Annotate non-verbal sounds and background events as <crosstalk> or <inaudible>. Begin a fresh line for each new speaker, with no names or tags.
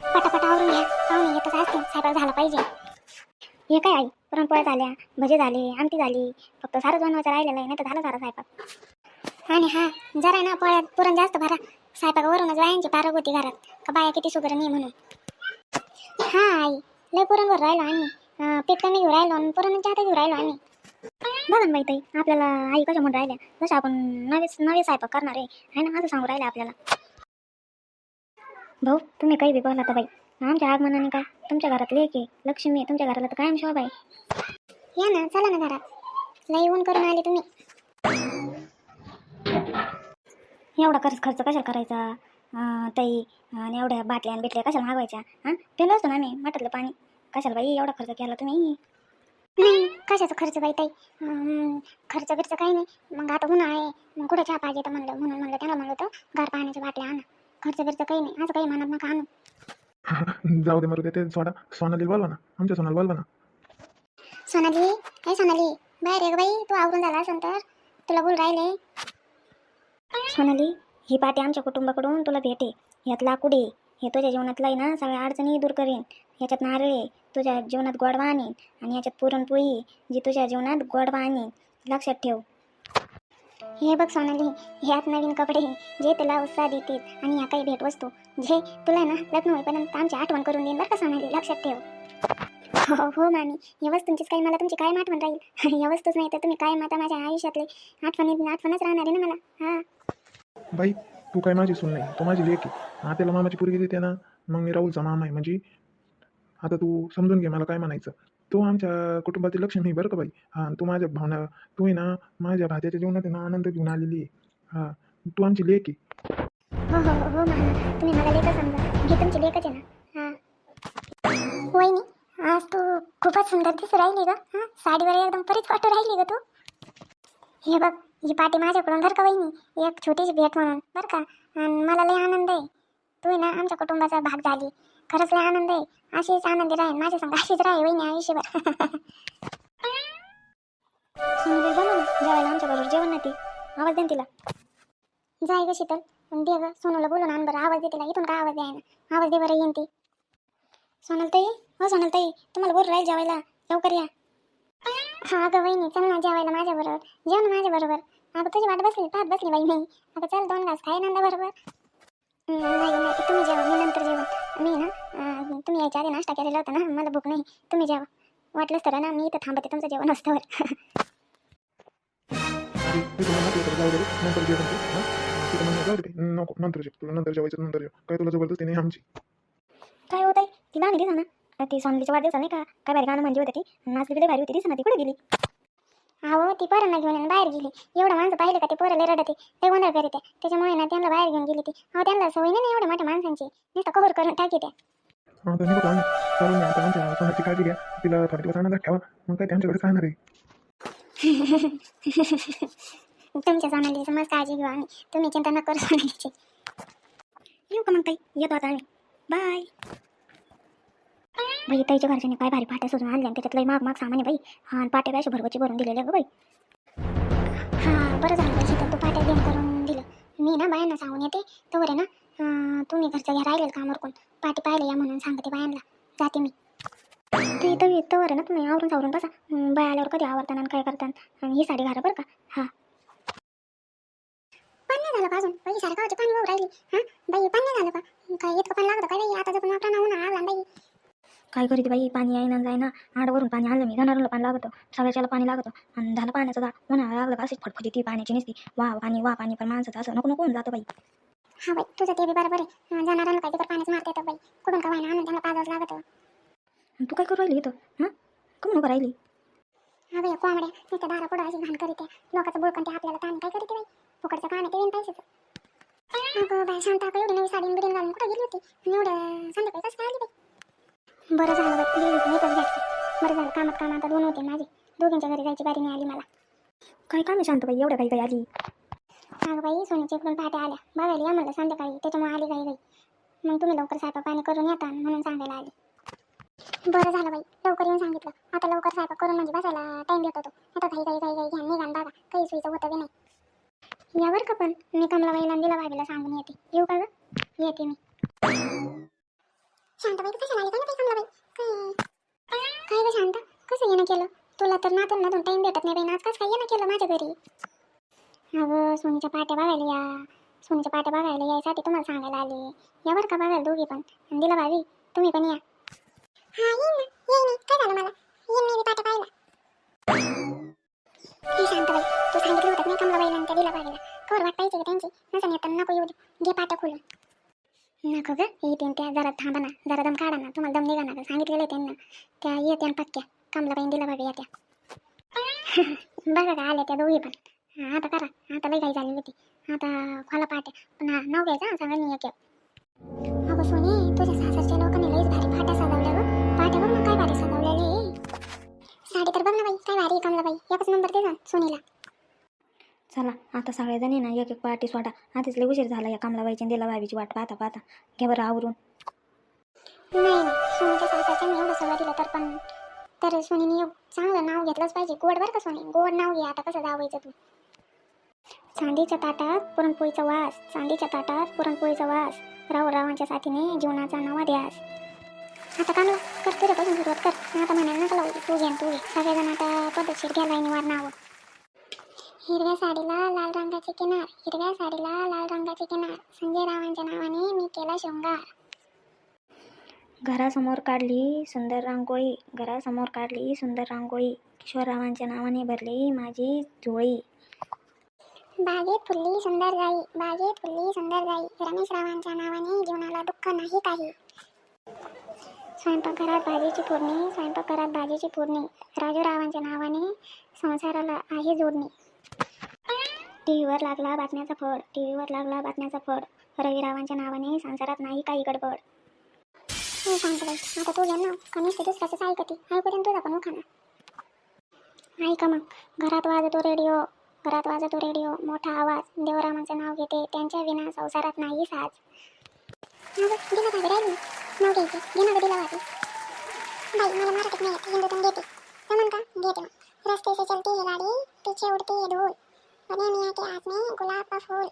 पटापट आवरून घ्या पाहुणे येतच असते स्वयंपाक झाला पाहिजे. हे काय आई? पुरणपोळ्या झाल्या भजे झाले आमटी झाली. फक्त सारं बनवायचं राहिलेलं आहे नाही तर झालं सारा स्वयंपाक आणि हा जरा ना पोळ्यात पुरण जास्त भरा. स्वयंपाकावरूनच बायांची पारग होती घरात. का बाया किती सुगर नाही म्हणून. हा आई लय पुरणवर राहिलो आम्ही. अं, पीठ कमी घेऊ राहिलो आणि पुरण जास्त घेऊ राहिलो आम्ही. बघा ना बाई ताई आपल्याला आई कशा म्हणून राहिल्या. जसं आपण नवे नवे स्वयंपाक करणार आहे ना असं सांगू राहिलं आपल्याला. भाऊ तुम्ही काही बी बोला तर बाई. आमच्या आगमनाने काय? तुमच्या घरात लेक आहे लक्ष्मी आहे. तुमच्या घराला तर कायम शोभा आहे. या ना चला ना घरात. लई ऊन करून आले तुम्ही. एवढा खर्च खर्च कशाला करायचा? ताई आणि एवढ्या बाटल्या आणि बिटल्या कशाला मागवायच्या? हां पेलो असतो ना आम्ही मठातलं पाणी. कशाला बाई एवढा खर्च केला तुम्ही? नाही कशाचा खर्च बाई ताई? खर्च बिर्च काही नाही. मग आता उन्हा आहे. मग कुठे चहा पाहिजे तर म्हणलं म्हणून म्हणलं त्याला म्हणलं तर घर पाण्याच्या बाटल्या आणा. खर्च बिर्च काही नाही. असं काही म्हणत नका आणू. <laughs>
जाऊ दे मरू दे ते सोडा. सोनाली बोलवा ना. आमच्या सोनाला बोलवा ना.
सोनाली हे सोनाली बाहेर ये ग बाई. तू आवरून झाला असेल तर. तुला बोल राहिले. सोनाली ही पाटी आमच्या कुटुंबाकडून तुला भेटे. यात लाकूड आहे हे तुझ्या जीवनातलं आहे ना सगळ्या अडचणी दूर करेन. याच्यात नारळ आहे तुझ्या जीवनात गोडवा आणीन. आणि याच्यात पुरणपोळी आहे, जी तुझ्या जीवनात गोडवा आणीन. लक्षात ठेव. हे बघ सोनाली ह्यात नवीन कपडे जे तुला उत्साह देतील आणि ह्या काही भेटवस्तू जे तुला ना लग्न होईपर्यंत आमची आठवण करून देईन बरं का सोनाली लक्षात ठेव. हो हो मामी या वस्तूंचीच काही मला तुमची काय आठवण राहील? या वस्तूच नाही तर तुम्ही काय माता माझ्या आयुष्यातले आठवणी आठवणच राहणार आहे ना मला? हा.
बाई तू काय माझी सुन नाही तू माझी लेक. आहे आपल्याला मामाची पोरगी देते ना मग मी राहुलचा मामा आहे म्हणजे आता तू समजून घे मला काय म्हणायचं. तू आमच्या कुटुंबाची लक्ष्मी बरं का बाई? हां तू माझ्या भावना तू आहे ना माझ्या भाच्याच्या जीवनात आहे ना आनंद घेऊन आलेली आहे. हां तू आमची लेख आहे.
हो हो हो मामा तुम्ही मला लेखच समजा. तुमची लेखच आहे ना. हां. वहिनी आज तू खूपच सुंदर दिसू राहिली ग. हां साडीवर एकदम परीच वाटू राहिली ग तू. हे बघ ही पाठी माझ्याकडून धर का वहिनी? एक छोटीशी भेट म्हणून बरं का? आणि मला लय आनंद आहे. तू आहे ना आमच्या कुटुंबाचा भाग झाली. खरंच लय आनंद आहे. अशीच आनंदी राहील माझ्या संग अशीच राहील वहिनी आयुष्यभर. <laughs> सुंदर बोला ना जेवायला आमच्या बरोबर जेवण नाही ती. आवाज दे ना तिला. जाय ग शीतल. पण दे ग. सोनूला बोलून आण बरं आवाज दे तिला. इथून काय आवाज द्याय ना आवाज दे बरं येईन ती. सोनल ताई? हो सोनल ताई. तुम्हाला बोल राहील जेवायला. लवकर या. हा अगं वहिनी चल ना जेवायला माझ्या बरोबर. जेव ना माझ्या बरोबर. अगं तुझी वाट बसली पाहत बसली बाई मी. अगं चल दोन घास खाय नंदा बरोबर. नाही नाही. तुम्ही जेवा मी नंतर जेवण. मी ना अं, तुम्ही यायच्या आधी नाश्ता केलेला होता ना मला भूक नाही तुम्ही जेवा. वाटलंच तर ना मी इथं थांबते तुमचं जेवण असतं
तुला नको तर जाऊ दे रे. नंतर जेवण हां तिथं जाऊ दे नको नंतर जेव तुला नंतर जेवायचं नंतर जेव काय तुला जबरदस्ती नाही आमची
काय होत आहे ती लहान दिसा ना ती सोनलीच्या वाढदिवसा नाही का? काय भारी गाणं म्हणजे होते ती. नाचली बिले भारी होती दिसा ना ती कुठे गेली? अहो ती पोरांना घेऊन येऊन बाहेर गेली. एवढं माणसं पाहिले का ते पोरं लय रडते ते गोंधळ करीत. त्याच्यामुळे ना त्यांना बाहेर घेऊन गेली ती. अहो त्यांना सवय नाही ना एवढ्या मोठ्या माणसांची. नुसतं कव्हर करून टाकी त्या
तर निघतो आम्ही चालून आता आमच्या सोनाची काळजी घ्या. तिला थोडे दिवस आनंदात ठेवा. मग काय ते आमच्याकडे राहणार आहे? <laughs>
तुमच्या सोनालीची मस्त काळजी घेऊ आम्ही. तुम्ही चिंता न करू सोनालीची येऊ का मग ताई? येतो आता आम्ही. बाय. बाई ताईच्या घरच्याने काय भारी पाट्या सोडून आणल्या त्याच्यात लई माग माग सामान बाई. हां आणि पाट्या अशी भरगोची भरून दिलेल्या गं बाई. हां बरं झालं पैसे तर तू पाट्या घेऊन करून दिलं. मी ना बायांना सांगून येते तोवर ना तुम्ही घरच्या घ्या राहिलेलं काम कोण पाटी पाहिलं या म्हणून सांगते बायांना. जाते मी. तू इथं इथं बरं ना तुम्ही आवरून सावरून बसा. बाय आल्यावर कधी आवडताना आणि काय करताना. आणि ही साडी घाला बरं का. हां. पण नाही झालं का अजून? बाई सारखं पाणी वाहू राहिली. हां? बाई पण नाही झालं का? काय इतकं पाणी लागतं काय बाई? आता जर आपला नावून आला बाई काय करीत बाई पाणी आहे ना जाय ना. आडवरून पाणी आणलं मी घराला पाणी लागतं. सगळ्याच्याला पाणी लागतं. आणि झालं पाण्याचं जा. उन्हाळा लागलं का अशीच फटफटी ती पाण्याची नसती. वा पाणी वा पाणी पण माणसाचं असं नको नको होऊन जातं बाई. हा बाई तुझं ते बी बरोबर आहे. जाणाऱ्यांना काय तिकडे पाण्याच मारता येतं बाई. कुठून का व्हायना आणून त्यांना पाजावंच लागतं. तू काय करू राहिली इथं? हां? कम नको राहिली? हा बाई कोंबड्या. नुसतं दारा पुढं अशी घाण करीत लोकांचं बुळकण ते आपल्याला ताण काय करीते बाई? फुकटचं काम आहे ते पैसेच अगं बाई शांता का एवढी नवी साडी बिडीन घालून कुठं गेली होती? एवढं संध्याकाळी कसं काय आली बाई? बरं झालं बाई गेली मी इथंच भेटते बरं झालं कामात काम आता दोन होते माझे. दोघींच्या घरी जायची बारी नाही आली मला. काय काम आहे शांत बाई एवढं काही काही आली. अगं बाई सोन्याची इकडून पाट्या आल्या. बघायला या म्हणलं संध्याकाळी. त्याच्यामुळे आली काही बाई मग तुम्ही लवकर स्वयंपाक पाणी करून येता म्हणून सांगायला आली. बरं झालं बाई लवकर येऊन सांगितलं. आता लवकर स्वयंपाक करून म्हणजे बसायला टाइम भेटतो आता काही काही काही काही घ्या निघान बघा. काही सुईचं होतं बी नाही. यावर का पण? मी कमला बाईला दिला भाभीला सांगून येते. येऊ का ग? येते मी. शांताबाई तू कशाला आली का ना बाई? काय? काय ग शांत? कसं येणं केलं? तुला तर नातून मधून टाइम भेटत नाही बाई नाच कसं काय येणं केलं माझ्या घरी? अगं सोनीच्या पाट्या बघायला या. सोनीच्या पाट्या बघायला यायसाठी तुम्हाला सांगायला आले. या बरं का बघायला दोघी पण. आणि दिला भावी तुम्ही पण या. हा येईन ना. येईन काय झालं मला? येईन मी पाट्या पाहिला हे शांताबाई तू सांगितलं होतं नाही कमलाबाईला आणि त्या दिला भावीला कवर वाट पाहिजे त्यांची? नसं येताना नको येऊ दे. घे पाट्या खोलून. नको ग येते त्या जरा थांबा ना. जरा दम काढा ना. तुम्हाला दम निघा ना सांगितलेलं आहे त्यांना. त्या येत्या पक्क्या कमलाबाईन दिला भाभी येत्या <laughs> बघा का आल्या त्या दोघी पण. आता करा. आता लई काही झाली होती. आता खोला पाट्या. पण हा नाव घ्यायचं सांगा मी एक अगं सोनी तुझ्या सासरच्या लोकांनी लईच भारी फाट्या सजवल्या ग. पाट्या बघ ना काय भारी सजवलेली. साडी तर बघ ना बाई काय भारी कमलाबाई. एकच नंबर दे ना सोनीला.
चला आता सगळेजणी ना एक एक पार्टी सोडा. आधीच लय उशीर झाला या कमलाबाईची आणि दिला भाभीची वाट पाहता पाहता. घ्या बरं आवरून.
नाही नाही सोनीच्या सासरच्याने एवढं सगळं दिलं तर पण तर सोनीने चांगलं नाव घेतलंच पाहिजे. गोड बरं का सोनी? गोड नाव घे आता कसं जावायचं तू? चांदीच्या ताटात पुरणपोळीचा वास. चांदीच्या ताटात पुरणपोळीचा वास. राव रावांच्या साथीने जीवनाचा नवा ध्यास. आता कामला कर तुझ्यापासून सुरुवात कर. आता म्हणायला नका लावू तू घे तू घे. सगळेजण आता पद्धतशीर घ्या लाईनीवर नावं हिरव्या साडीला लाल रंगाची किनार हिरव्या साडीला लाल रंगाची किनार. संजय रावांच्या नावाने मी केला शृंगार.
घरासमोर काढली सुंदर रांगोळी. घरासमोर काढली सुंदर रांगोळी. किशोररावांच्या नावाने भरली माझी झोळी
बागेत फुलली सुंदर जाई बागेत फुलली सुंदर जाई. रमेश रावांच्या नावाने जीवनाला दुःख नाही काही. स्वयंपाकघरात भाजीची फोडणी स्वयंपाकघरात भाजीची फोडणी. राजू रावांच्या नावाने संसाराला आहे जोडणी. टी व्हीवर लागला बातम्याचा फळ टी व्हीवर लागला बातम्याचा फळ रवी रावांच्या नावाने संसारात नाही काही गडबड. हो शांतबाई आता तू घ्या ना. कमीच ते दुसऱ्याच ऐकते. ऐकू दे ना तुझा पण उखाणा. ऐका मग. घरात वाजतो रेडिओ. घरात वाजतो रेडिओ. मोठा आवाज. देवरामाचं नाव घेते. त्यांच्या विना संसारात नाही साज. दिला राहिली. ना नाव घ्यायचे. घे ना गं दिला भाभी बाई मला मराठीत नाही येत. हिंदूतून घेते. जमन का? घेते मग. रस्ते से चलती है गाड़ी. पीछे उड़ती है धूल हमें मियाँ के हाथ में गुलाब का फूल।